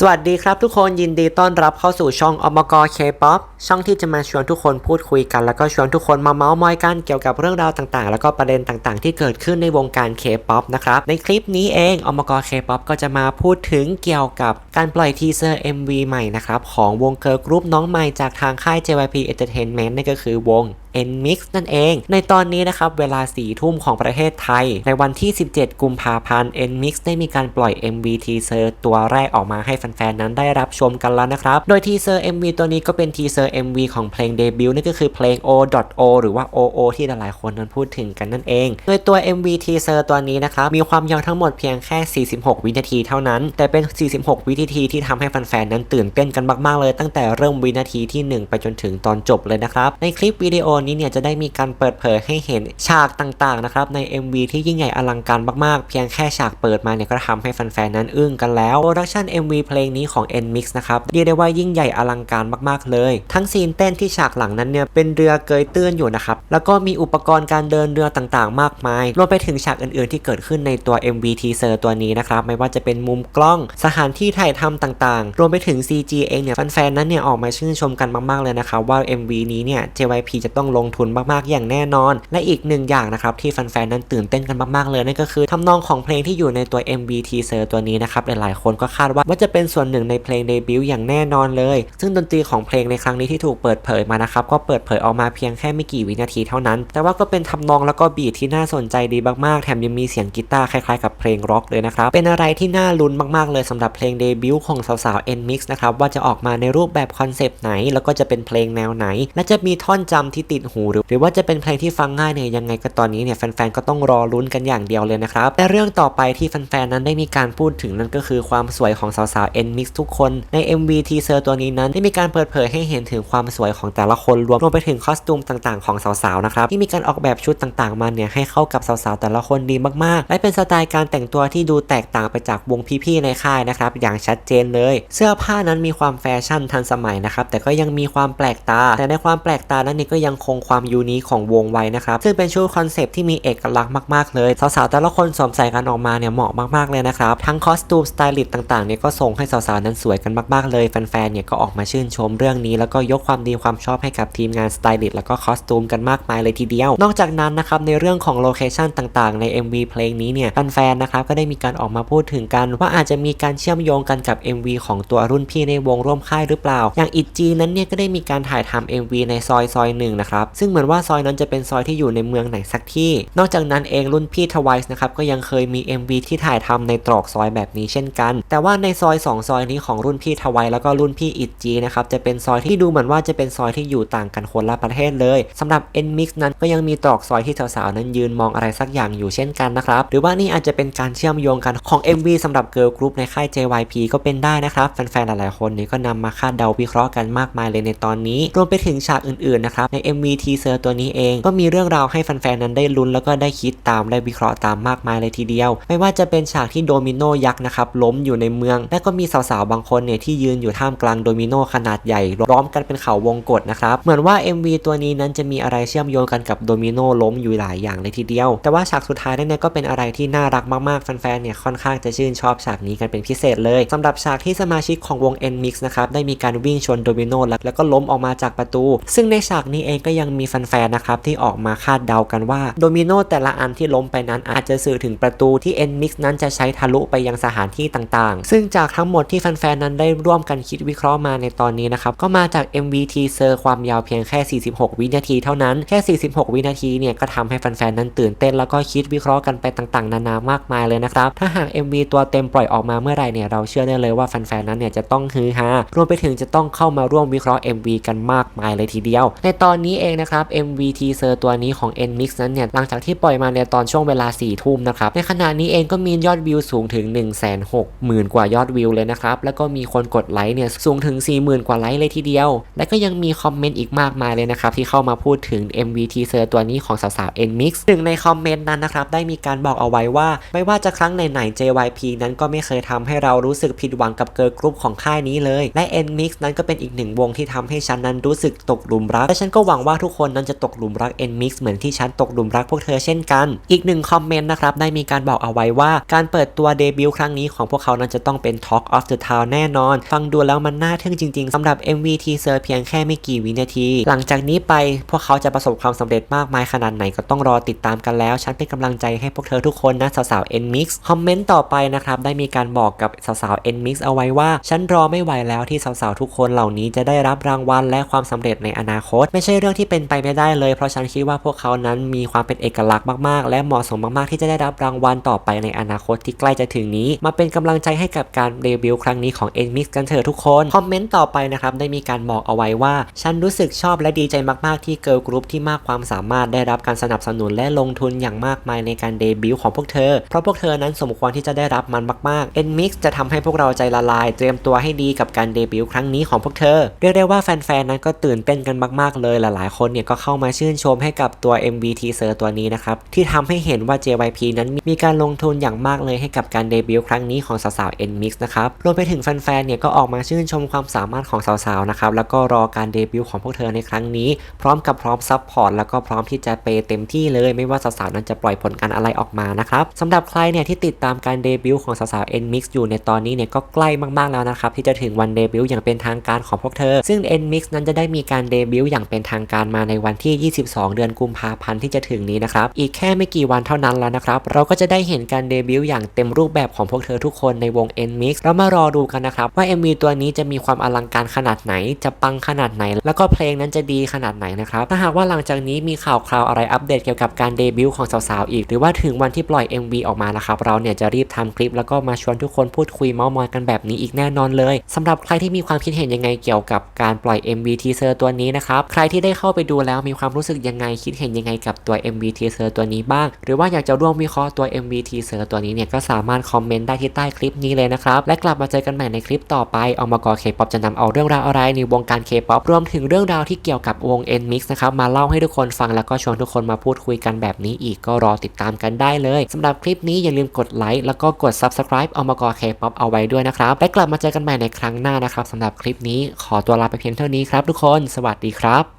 สวัสดีครับทุกคนยินดีต้อนรับเข้าสู่ช่องอมกเคป๊อปช่องที่จะมาชวนทุกคนพูดคุยกัน แล้วก็ชวนทุกคนมาเมาส์มอยกันเกี่ยวกับเรื่องราวต่างๆ แล้วก็ประเด็นต่างๆ ที่เกิดขึ้นในวงการเคป๊อปนะครับในคลิปนี้เองอมกเคป๊อปก็จะมาพูดถึงเกี่ยวกับการปล่อยทีเซอร์ MV ใหม่นะครับของวงเกิร์ลกรุ๊ปน้องใหม่จากทางค่าย JYP Entertainment นั่นก็คือวง NMIX นั่นเอง ในตอนนี้นะครับเวลา4ทุ่มของประเทศไทย ในวันที่ 17 กุมภาพันธ์ NMIX ได้มีการปล่อย MV ทีเซอร์ตัวแรกออกมาให้แฟนๆ นั้นได้รับชมกันแล้วนะครับ โดยทีเซอร์ MV ตัวนี้ก็เป็นทีเซอร์ MV ของเพลงเดบิวต์นั่นก็คือเพลง O.O หรือว่า OO ที่หลายๆคนนั้นพูดถึงกันนั่นเอง โดยตัว MV ทีเซอร์ตัวนี้นะครับมีความยาวทั้งหมดเพียงแค่ 46 วินาทีเท่านั้น แต่เป็น 46 วินาทีที่ทำให้แฟนๆ นั้นตื่นเต้นกันมากๆ เลย ตั้งแต่เริ่มวินาทีที่ 1 ไปจนถึงตอนจบเลยนะครับ ในคลิปวิดีโอนี้เนี่ยจะได้มีการเปิดเผยให้เห็นฉากต่างๆนะครับใน MV ที่ยิ่งใหญ่อลังการมากๆ เพียงแค่ฉากเปิดมาเนี่ยก็ทำให้แฟนๆนั้นอึ้งกันแล้วโปรดักชั่น MV เพลงนี้ของ NMIX นะครับเรียกได้ว่ายิ่งใหญ่อลังการมากๆเลย ทั้งซีนเต้นที่ฉากหลังนั้นเนี่ยเป็นเรือเกยตื้นอยู่นะครับแล้วก็มีอุปกรณ์การเดินเรือต่างๆ มากมาย รวมไปถึงฉากอื่นๆ ที่เกิดขึ้นในตัว MV teaser ตัวนี้นะครับไม่ว่าจะเป็นมุมกล้องสถานที่ถ่ายทำต่างๆ รวมไปถึง CG เองเนี่ยแฟนๆนั้นเนี่ยออกมาชื่นชมกันมากๆเลยนะครับว่า MV นี้เนี่ย JYP จะต้องลงทุนมากๆอย่างแน่นอน และอีกหนึ่งอย่างนะครับที่แฟนๆนั้นตื่นเต้นกันมากๆเลยนั่นก็คือทำนองของเพลงที่อยู่ในตัว MV teaser ตัวนี้นะครับหลายๆคนก็คาดว่าว่าจะเป็นส่วนหนึ่งในเพลงเดบิวต์อย่างแน่นอนเลย ซึ่งดนตรีของเพลงในครั้งนี้ที่ถูกเปิดเผยมานะครับก็เปิดเผยออกมาเพียงแค่ไม่กี่วินาทีเท่านั้น แต่ว่าก็เป็นทำนองแล้วก็บีทที่น่าสนใจดีมากๆแถมยังมีเสียงกีตาร์คล้ายๆกับเพลงร็อกเลยนะครับเป็นอะไรที่น่าลุ้นมากๆเลยสำหรับเพลงเดบิวต์ของสาวๆ N-Mix นะครับว่าจะออกมาในรูปแบบคอนเซปต์ไหน แล้วก็จะเป็นเพลงแนวไหน และจะมีท่อนจำที่ติดหูหรือหรือว่าจะเป็นเพลงที่ฟังง่ายเนี่ยยังไงก็ตอนนี้เนี่ยแฟนๆก็ต้องรอลุ้นกันอย่างเดียวเลยนะครับแต่เรื่องต่อไปที่แฟนๆนั้นได้มีการพูดถึงนั่นก็คือความสวยของสาวๆ N-Mix ทุกคนใน MV ทีเซอร์ตัวนี้นั้นได้มีการเปิดเผยให้เห็นถึงความสวยของแต่ละคนรวมรวมไปถึงคอสตูมต่างๆของสาวๆนะครับที่มีการออกแบบชุดต่างๆมาเนี่ยให้เข้ากับสาวๆแต่ละคนดีมากๆ และเป็นสไตล์การแต่งตัวที่ดูแตกต่างไปจากวงพี่ๆในค่ายนะครับอย่างชัดเจนเลย เสื้อผ้านั้นมีความแฟชั่นทันสมัยนะครับแต่ก็ยังมีความแปลกตา แต่ในความแปลกตานั้นนี่ก็ยังคงความยูนิคของวงไว้นะครับซึ่งเป็นชุดคอนเซปต์ที่มีเอกลักษณ์มากๆเลยสาวๆแต่ละคนสวมใส่กันออกมาเนี่ยเหมาะมากๆเลยนะครับทั้งคอสตูมสไตลิสต์ต่างๆเนี่ยก็ส่งให้สาวๆนั้นสวยกันมากๆเลยแฟนๆเนี่ยก็ออกมาชื่นชมเรื่องนี้ แล้วก็ยกความดีความชอบให้กับทีมงานสไตลิสต์แล้วก็คอสตูมกันมากมายเลยทีเดียว นอกจากนั้นนะครับในเรื่องของโลเคชันต่างๆใน MV เพลงนี้เนี่ยแฟนๆนะครับก็ได้มีการออกมาพูดถึงกัน ว่าอาจจะมีการเชื่อมโยงกันกับ MV ของตัวรุ่นพี่ในวงร่วมค่ายหรือเปล่า อย่างอิจีนั้นเนี่ยก็ได้มีการถ่ายทำ MV ในซอยซอยหนึ่งนะครับซึ่งเหมือนว่าซอยนั้นจะเป็นซอยที่อยู่ในเมืองไหนสักที่ นอกจากนั้นเองรุ่นพี่ทวายส์นะครับก็ยังเคยมี MV ที่ถ่ายทำในตรอกซอยแบบนี้เช่นกัน แต่ว่าในซอย 2 ซอยนี้ของรุ่นพี่ทวายแล้วก็รุ่นพี่อิจีนะครับจะเป็นซอยที่ดูเหมือนว่าจะเป็นซอยที่อยู่ต่างกันคนละประเทศเลยสำหรับ N-Mix นั้นก็ยังมีตรอกซอยที่สาวๆนั้นยืนมองอะไรสักอย่างอยู่เช่นกันนะครับหรือว่านี่อาจจะเป็นการเชื่อมโยงกันของ MV สำหรับเกิร์ลกรุ๊ปในค่าย JYP ก็เป็นได้นะครับแฟนๆหลายๆคนนี้ก็นำมาคาดเดาวิเคราะห์กันมากมายเลยในตอนนี้ รวมไปถึงฉากอื่นๆนะครับใน MV ีทีเซอร์ตัวนี้เอง ก็มีเรื่องราวให้แฟนๆนั้นได้ลุ้นแล้วก็ได้คิดตามได้วิเคราะห์ตามมากมายเลยทีเดียว ไม่ว่าจะเป็นฉากที่โดมิโนยักษ์นะครับล้มอยู่ในเมือง และก็มีสาวๆบางคนเนี่ยที่ยืนอยู่ท่ามกลางโดมิโนขนาดใหญ่ล้อมกันเป็นเขาวงกฏนะครับเหมือนว่า MV ตัวนี้นั้นจะมีอะไรเชื่อมโยงกันกับโดมิโนล้มอยู่หลายอย่างเลยทีเดียว แต่ว่าฉากสุดท้ายเนี่ยก็เป็นอะไรที่น่ารักมากๆแฟนๆเนี่ยค่อนข้างจะชื่นชอบฉากนี้กันเป็นพิเศษเลยสำหรับฉากที่สมาชิกของวง N-Mix นะครับได้มีการวิ่งชนโดมิโนแล้วก็ล้มออกมาจากประตู ซึ่งในฉากนี้เองก็ยังมีแฟนๆนะครับที่ออกมาคาดเดากันว่าโดมิโนแต่ละอันที่ล้มไปนั้นอาจจะสื่อถึงประตูที่ N-Mix นั้นจะใช้ทะลุไปยังสถานที่ต่างๆ ซึ่งจากทั้งหมดที่แฟนๆนั้นได้ร่วมกันคิดวิเคราะห์มาในตอนนี้นะครับก็มาจาก MV teaser ความยาวเพียงแค่ 46 วินาทีเท่านั้นแค่ 46 วินาทีเนี่ยก็ทำให้แฟนๆนั้นตื่นเต้นแล้วก็คิดวิเคราะห์กันไปต่างๆ นานามากมายเลยนะครับถ้าหาก MV ตัวเต็มปล่อยออกมาเมื่อไรเนี่ยเราเชื่อได้เลยว่าแฟนๆนั้นเนี่ยจะต้องฮือฮารวมไปถึงจะต้องเข้ามาร่วมวิเคราะห์ MV กันมากมายเลยทีเดียว ในตอนนี้เองนะครับ MV teaser ตัวนี้ของ N-Mix นั้นเนี่ยหลังจากที่ปล่อยมาในตอนช่วงเวลา4ทุ่มนะครับในขณะนี้เองก็มียอดวิวสูงถึง 1 6 0 0 0 0 กว่ายอดวิวเลยนะครับแล้วก็มีคนกดไลค์เนี่ยสูงถึง 40,000 กว่าไลค์เลยทีเดียว และก็ยังมีคอมเมนต์อีกมากมายเลยนะครับที่เข้ามาพูดถึง MV teaser ตัวนี้ของสาวๆ N-Mix หนึ่งในคอมเมนต์นั้นนะครับได้มีการบอกเอาไว้ว่า ไม่ว่าจะครั้งไหนๆ JYP นั้นก็ไม่เคยทำให้เรารู้สึกผิดหวังกับเกิร์ลกรุ๊ปของค่ายนี้เลย และ N-Mix นั้นก็เป็นอีกหนึ่งวงที่ทำให้ฉันนั้นรู้สึกตกหลุมรักและฉันก็หวังว่าทุกคนนั้นจะตกหลุมรัก NMIX เหมือนที่ฉันตกหลุมรักพวกเธอเช่นกัน อีกหนึ่งคอมเมนต์นะครับได้มีการบอกเอาไว้ว่า การเปิดตัวเดบิวต์ครั้งนี้ของพวกเขานั้นจะต้องเป็น Talk of the Town แน่นอน ฟังดูแล้วมันน่าทึ่งจริงๆสำหรับ MV teaser เพียงแค่ไม่กี่วินาที หลังจากนี้ไปพวกเขาจะประสบความสำเร็จมากมายขนาดไหนก็ต้องรอติดตามกันแล้ว ฉันเป็นกำลังใจให้พวกเธอทุกคนนะสาวๆ NMIX คอมเมนต์ต่อไปนะครับได้มีการบอกกับสาวๆ NMIX เอาไว้ว่าฉันรอไม่ไหวแล้วที่สาวๆทุกคนเหล่านี้จะได้รับรางวัลและความสำเร็จในอนาคต ไม่ใช่เรื่องที่เป็นไปไม่ได้เลย เพราะฉันคิดว่าพวกเขานั้นมีความเป็นเอกลักษณ์มากๆ และเหมาะสมมากๆ ที่จะได้รับรางวัลต่อไปในอนาคตที่ใกล้จะถึงนี้ มาเป็นกำลังใจให้กับการเดบิวต์ครั้งนี้ของ NMIX กันเถอะทุกคน คอมเมนต์ต่อไปนะครับ ได้มีการบอกเอาไว้ว่า ฉันรู้สึกชอบและดีใจมากๆ ที่เกิร์ลกรุ๊ปที่มากความสามารถได้รับการสนับสนุนและลงทุนอย่างมากมายในการเดบิวต์ของพวกเธอ เพราะพวกเธอนั้นสมควรที่จะได้รับมันมากๆ NMIX จะทำให้พวกเราใจละลาย เตรียมตัวให้ดีกับการเดบิวต์ครั้งนี้ของพวกเธอ เรียกได้ว่าแฟนๆนั้นก็ตื่นเต้นกันมาก ๆเลยหลายๆคนเนี่ยก็เข้ามาชื่นชมให้กับตัว MV teaser ตัวนี้นะครับ ที่ทำให้เห็นว่า JYP นั้นมีการลงทุนอย่างมากเลยให้กับการเดบิวต์ครั้งนี้ของสาวๆ NMIX นะครับรวมไปถึงแฟนๆ เนี่ยก็ออกมาชื่นชมความสามารถของสาวๆ นะครับ แล้วก็รอการเดบิวต์ของพวกเธอในครั้งนี้ พร้อมกับพร้อมซัพพอร์ตแล้วก็พร้อมที่จะเปเต็มที่เลย ไม่ว่าสาวๆ นั้นจะปล่อยผลงานอะไรออกมานะครับสำหรับใครเนี่ยที่ติดตามการเดบิวต์ของสาวๆ NMIX อยู่ในตอนนี้เนี่ยก็ใกล้มากๆ แล้วนะครับที่จะถึงวันเดบิวต์อย่างเป็นทางการของพวกเธอ ซึ่ง NMIX นั้นจะได้มีการเดบิวต์อย่างเป็นทางการมาในวันที่ 22 เดือนกุมภาพันธ์ที่จะถึงนี้นะครับ อีกแค่ไม่กี่วันเท่านั้นแล้วนะครับ เราก็จะได้เห็นการเดบิวต์อย่างเต็มรูปแบบของพวกเธอทุกคนในวง NMIX เรามารอดูกันนะครับ ว่า MV ตัวนี้จะมีความอลังการขนาดไหน จะปังขนาดไหน แล้วก็เพลงนั้นจะดีขนาดไหนนะครับ ถ้าหากว่าหลังจากนี้มีข่าวคราวอะไรอัปเดตเกี่ยวกับการเดบิวต์ของสาวๆอีก หรือว่าถึงวันที่ปล่อย MV ออกมานะครับ เราเนี่ยจะรีบทำคลิป แล้วก็มาชวนทุกคนพูดคุยเมาท์มอยกันแบบนี้อีกแน่นอนเลยสำหรับใครที่มีความคิดเห็นยังไงเกี่ยวกับการปล่อย MV teaser ตัวนี้นะครับ ใครที่ได้เข้าไปดูแล้วมีความรู้สึกยังไงคิดเห็นยังไงกับตัว MV teaser ตัวนี้บ้าง หรือว่าอยากจะร่วมวิเคราะห์ตัว MV teaser ตัวนี้เนี่ยก็สามารถคอมเมนต์ได้ที่ใต้คลิปนี้เลยนะครับและกลับมาเจอกันใหม่ในคลิปต่อไปเอามากอเคป๊อปจะนำเอาเรื่องราวอะไรในวงการเคป๊อปรวมถึงเรื่องราวที่เกี่ยวกับวง NMIX นะครับมาเล่าให้ทุกคนฟังแล้วก็ชวนทุกคนมาพูดคุยกันแบบนี้อีกก็รอติดตามกันได้เลยสำหรับคลิปนี้อย่าลืมกดไลค์แล้วก็กด subscribe เอามากอเคป๊อปเอาไว้ด้วยนะครับและกลับมาเจอกันใหม่ในครั้งหน้านะครับสำหรับคลิปนี้ขอตัวลาไปเพียงเท่านี้ครับทุกคน สวัสดีครับ